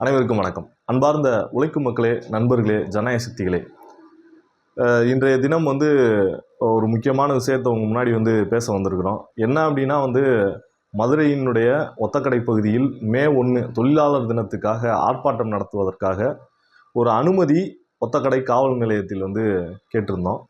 அனைவருக்கும் வணக்கம். அன்பார்ந்த உழைக்கும் மக்களே நண்பர்களே ஜனநாயக சக்திகளே. இன்றைய தினம் வந்து ஒரு முக்கியமான விஷயத்தை உங்கள் முன்னாடி வந்து பேச வந்திருக்கிறோம். என்ன அப்படின்னா வந்து மதுரையினுடைய ஒத்தக்கடை பகுதியில் மே ஒன்று தொழிலாளர் தினத்துக்காக ஆர்ப்பாட்டம் நடத்துவதற்காக ஒரு அனுமதி ஒத்தக்கடை காவல் நிலையத்தில் வந்து கேட்டிருந்தோம்.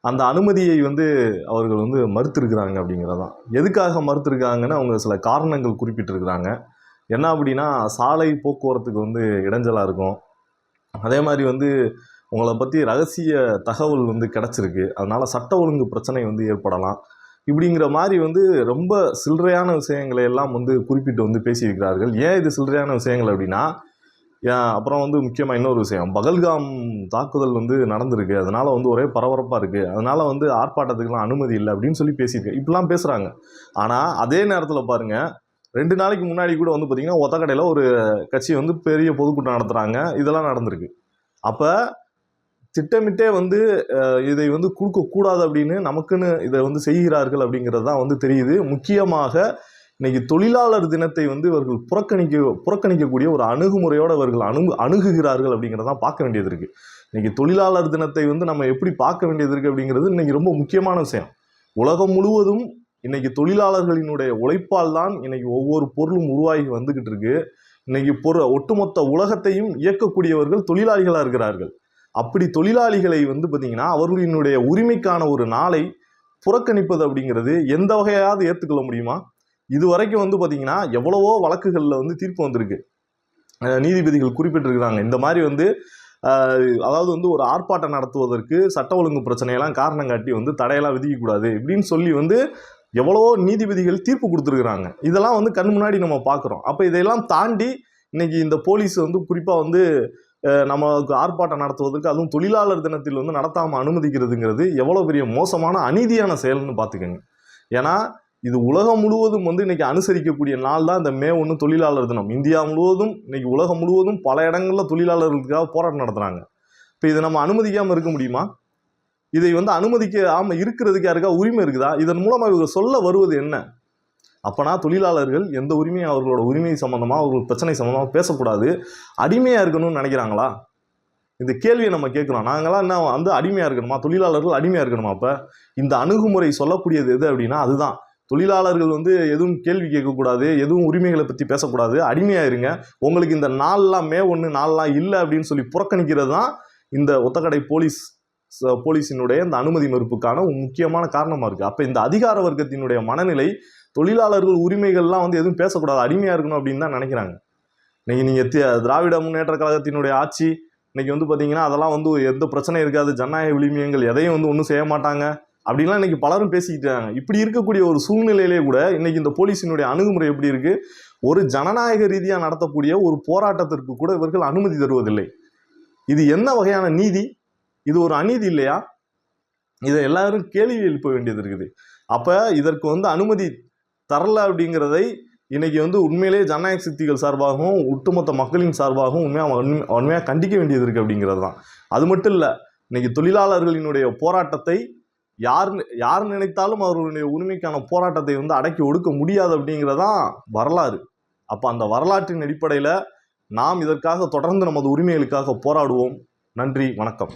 அந்த அனுமதியை வந்து அவர்கள் வந்து மறுத்திருக்கிறாங்க அப்படிங்கிறதான். எதுக்காக மறுத்திருக்காங்கன்னு அவங்க சில காரணங்கள் குறிப்பிட்டிருக்கிறாங்க. என்ன அப்படின்னா சாலை போக்குவரத்துக்கு வந்து இடைஞ்சலாக இருக்கும். அதே மாதிரி வந்து உங்களை பற்றி ரகசிய தகவல் வந்து கிடச்சிருக்கு. அதனால் சட்ட ஒழுங்கு பிரச்சனை வந்து ஏற்படலாம். இப்படிங்கிற மாதிரி வந்து ரொம்ப சில்லறையான விஷயங்களை எல்லாம் வந்து குறிப்பிட்டு வந்து பேசியிருக்கிறார்கள். ஏன் இது சில்லறையான விஷயங்கள் அப்படின்னா அப்புறம் வந்து முக்கியமாக இன்னொரு விஷயம். பகல்காம் தாக்குதல் வந்து நடந்திருக்கு. அதனால் வந்து ஒரே பரபரப்பாக இருக்குது அதனால் வந்து ஆர்ப்பாட்டத்துக்கெலாம் அனுமதி இல்லை அப்படின்னு சொல்லி பேசியிருக்கேன் இப்படிலாம் பேசுகிறாங்க ஆனால் அதே நேரத்தில் பாருங்கள் ரெண்டு நாளைக்கு முன்னாடி கூட வந்து பார்த்திங்கன்னா ஒத்தக்கடையில் ஒரு கட்சி வந்து பெரிய பொதுக்கூட்டம் நடத்துகிறாங்க இதெல்லாம் நடந்திருக்கு. அப்போ திட்டமிட்டே வந்து இதை வந்து கொடுக்கக்கூடாது அப்படின்னு நமக்குன்னு இதை வந்து செய்கிறார்கள் அப்படிங்கிறது தான் வந்து தெரியுது. முக்கியமாக இன்னைக்கு தொழிலாளர் தினத்தை வந்து இவர்கள் புறக்கணிக்க புறக்கணிக்கக்கூடிய ஒரு அணுகுமுறையோடு இவர்கள் அணு அணுகுகிறார்கள் அப்படிங்கிறதான் பார்க்க வேண்டியது இருக்குது இன்றைக்கி தொழிலாளர் தினத்தை வந்து நம்ம எப்படி பார்க்க வேண்டியது இருக்குது அப்படிங்கிறது இன்றைக்கி ரொம்ப முக்கியமான விஷயம். உலகம் முழுவதும் இன்னைக்கு தொழிலாளர்களினுடைய உழைப்பால் தான் இன்னைக்கு ஒவ்வொரு பொருளும் உருவாகி வந்துகிட்டு இருக்கு இன்னைக்கு பொரு ஒட்டுமொத்த உலகத்தையும் இயக்கக்கூடியவர்கள் தொழிலாளிகளாக இருக்கிறார்கள். அப்படி தொழிலாளிகளை வந்து பார்த்திங்கன்னா அவர்களினுடைய உரிமைக்கான ஒரு நாளை புறக்கணிப்பது அப்படிங்கிறது எந்த வகையாவது ஏற்றுக்கொள்ள முடியுமா? இது வரைக்கும் வந்து பார்த்தீங்கன்னா எவ்வளவோ வழக்குகளில் வந்து தீர்ப்பு வந்திருக்கு. நீதிபதிகள் குறிப்பிட்டிருக்கிறாங்க. இந்த மாதிரி வந்து அதாவது வந்து ஒரு ஆர்ப்பாட்டம் நடத்துவதற்கு சட்ட ஒழுங்கு பிரச்சனையெல்லாம் காரணம் காட்டி வந்து தடையெல்லாம் விதிக்கக்கூடாது இப்படின்னு சொல்லி வந்து எவ்வளவோ நீதிபதிகள் தீர்ப்பு கொடுத்துருக்குறாங்க. இதெல்லாம் வந்து கண் முன்னாடி நம்ம பார்க்குறோம். அப்போ இதையெல்லாம் தாண்டி இன்றைக்கி இந்த போலீஸ் வந்து குறிப்பாக வந்து நமக்கு ஆர்ப்பாட்டம் நடத்துவதற்கு அதுவும் தொழிலாளர் தினத்தில் வந்து நடத்தாமல் அனுமதிக்கிறதுங்கிறது எவ்வளோ பெரிய மோசமான அநீதியான செயல்னு பார்த்துக்கோங்க. ஏன்னா இது உலகம் முழுவதும் வந்து இன்றைக்கி அனுசரிக்கக்கூடிய நாள் தான் இந்த மே ஒன்று தொழிலாளர் தினம். இந்தியா முழுவதும் இன்றைக்கி உலகம் முழுவதும் பல இடங்களில் தொழிலாளர்களுக்காக போராட்டம் நடத்துகிறாங்க இப்போ இதை நம்ம அனுமதிக்காமல் இருக்க முடியுமா? இதை வந்து அனுமதிக்காமல் இருக்கிறதுக்கு யாருக்கா உரிமை இருக்குதா? இதன் மூலமாக இவங்க சொல்ல வருவது என்ன? அப்போனா தொழிலாளர்கள் எந்த உரிமையும் அவர்களோட உரிமை சம்மந்தமாக அவர்கள் பிரச்சனை சம்மந்தமாக பேசக்கூடாது. அடிமையாக இருக்கணும்னு நினைக்கிறாங்களா? இந்த கேள்வியை நம்ம கேட்குறோம். நாங்களாம் என்ன வந்து அடிமையாக இருக்கணுமா? தொழிலாளர்கள் அடிமையாக இருக்கணுமா அப்போ? இந்த அணுகுமுறை சொல்லக்கூடியது எது அப்படின்னா அதுதான். தொழிலாளர்கள் வந்து எதுவும் கேள்வி கேட்கக்கூடாது எதுவும் உரிமைகளை பற்றி பேசக்கூடாது. அடிமையாக இருங்க. உங்களுக்கு இந்த நாள்லாம் மே ஒன்று நாளெலாம் இல்லை அப்படின்னு சொல்லி புறக்கணிக்கிறது தான் இந்த ஒத்தக்கடை போலீஸ் போலீஸினுடைய இந்த அனுமதி மறுப்புக்கான முக்கியமான காரணமாக இருக்குது அப்போ இந்த அதிகார வர்க்கத்தினுடைய மனநிலை தொழிலாளர்கள் உரிமைகள்லாம் வந்து எதுவும் பேசக்கூடாது அடிமையாக இருக்கணும் அப்படின்னு தான் நினைக்கிறாங்க. இன்றைக்கி நீங்கள் திராவிட முன்னேற்ற கழகத்தினுடைய ஆட்சி இன்றைக்கி வந்து பார்த்தீங்கன்னா அதெல்லாம் வந்து எந்த பிரச்சனையும் இருக்காது. ஜனநாயக விளிமியங்கள் எதையும் வந்து ஒன்றும் செய்ய மாட்டாங்க. அப்படின்லாம் இன்றைக்கி பலரும் பேசிக்கிட்டு இருக்காங்க. இப்படி இருக்கக்கூடிய ஒரு சூழ்நிலையிலே கூட இன்றைக்கி இந்த போலீஸினுடைய அணுகுமுறை எப்படி இருக்கு? ஒரு ஜனநாயக ரீதியாக நடத்தக்கூடிய ஒரு போராட்டத்திற்கு கூட இவர்கள் அனுமதி தருவதில்லை. இது என்ன வகையான நீதி? இது ஒரு அநீதி இல்லையா? இதை எல்லாரும் கேள்வி எழுப்ப வேண்டியது இருக்குது. அப்போ இதற்கு வந்து அனுமதி தரல அப்படிங்கிறதை இன்றைக்கி வந்து உண்மையிலேயே ஜனநாயக சக்திகள் சார்பாகவும் ஒட்டுமொத்த மக்களின் சார்பாகவும் உண்மையாக உண்மை உண்மையாக கண்டிக்க வேண்டியது இருக்குது அப்படிங்கிறது தான். அது மட்டும் இல்லை இன்றைக்கி தொழிலாளர்களினுடைய போராட்டத்தை யார் யார் நினைத்தாலும் அவர்களுடைய உரிமைக்கான போராட்டத்தை வந்து அடக்கி ஒடுக்க முடியாது அப்படிங்கிறதான் வரலாறு. அப்போ அந்த வரலாற்றின் அடிப்படையில் நாம் இதற்காக தொடர்ந்து நமது உரிமைகளுக்காக போராடுவோம். நன்றி வணக்கம்.